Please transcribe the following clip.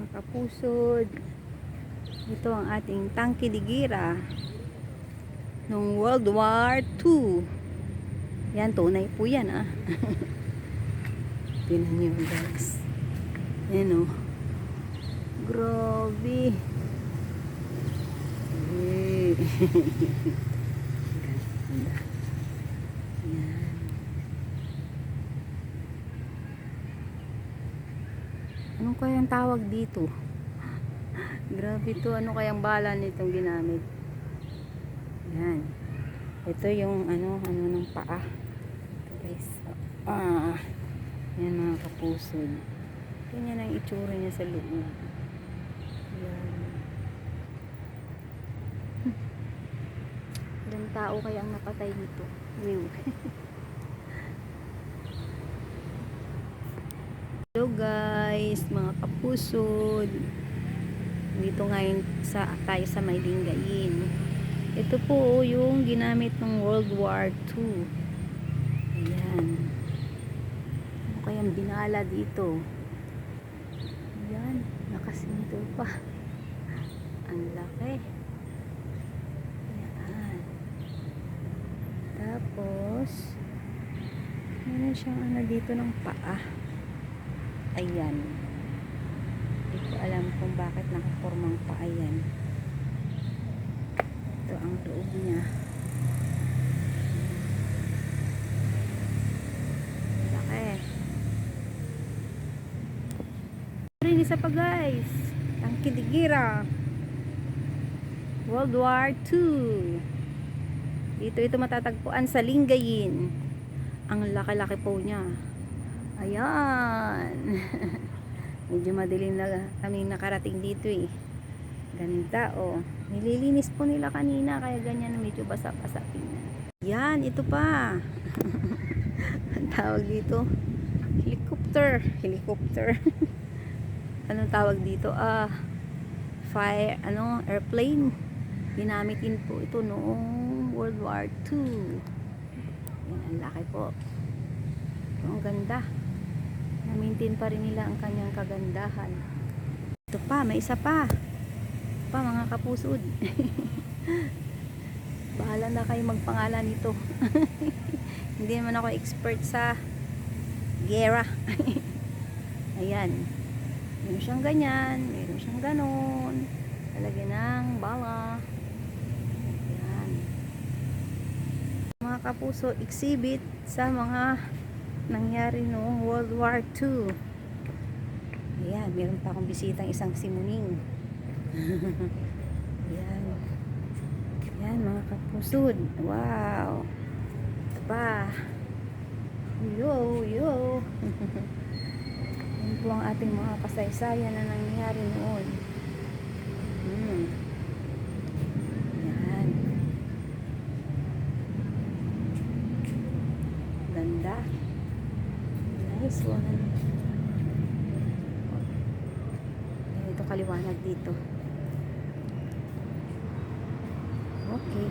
mga kapusod. Ito ang ating tangke de gira nung World War II. Yan, tunay po yan ah. Tinan nyo guys. Yan oh. Grabe. Eh. Yan. Anong kayang tawag dito? Grabe to. Ano kayang bala nitong ginamit? Yan. Ito yung ano, ano ng paa. Ito guys. Ah. Yan mga kapusod. Ganyan ang itsura niya sa loob. Yan. Ilang tao kaya ang napatay nito? Wow. Hello guys, mga kapusod. Dito ngayon sa tayo sa Maylinggayin. Ito po yung ginamit ng World War II. Ayan. Ano kayang binala dito? Ayan, nakasinto pa. Ang laki. Ayan. Tapos, meron siyang ano dito ng paa. Ayan. Alam kung bakit nakapormang paa yan. Ito ang loob niya. Laki. Rin isa pa guys. Ang Kiligira. World War II. Dito ito matatagpuan sa Lingayin. Ang laki-laki po niya. Ayan. Medyo madilim na kami nakarating dito eh. Ganda oh. Nililinis po nila kanina kaya ganyan medyo basa-basa tingnan. Yan, ito pa. Ang tawag dito? Helicopter. Helicopter. Anong tawag dito? Ah, fire, ano, airplane. Ginamitin po ito noong World War II. Yan, ang laki po. Ang ganda. Na-maintain pa rin nila ang kanyang kagandahan. Ito pa, may isa pa. Pa mga kapusod. Bahala na kayo magpangalan nito. Hindi naman ako expert sa gera. Ayan. Meron siyang ganyan, meron siyang ganon. Talagyan ng bala. Ayan. Mga kapuso, exhibit sa mga nangyari noong World War II. Ayan, meron pa akong bisitang isang simuning. Ayan. Ayan, mga kapusod. Wow. Pa. Yo, yo. Yan po ang ating mga kasaysayan na nangyari noon. Hmm. Yan. Ganda. Nice one. Ganito kaliwanag dito. Okay.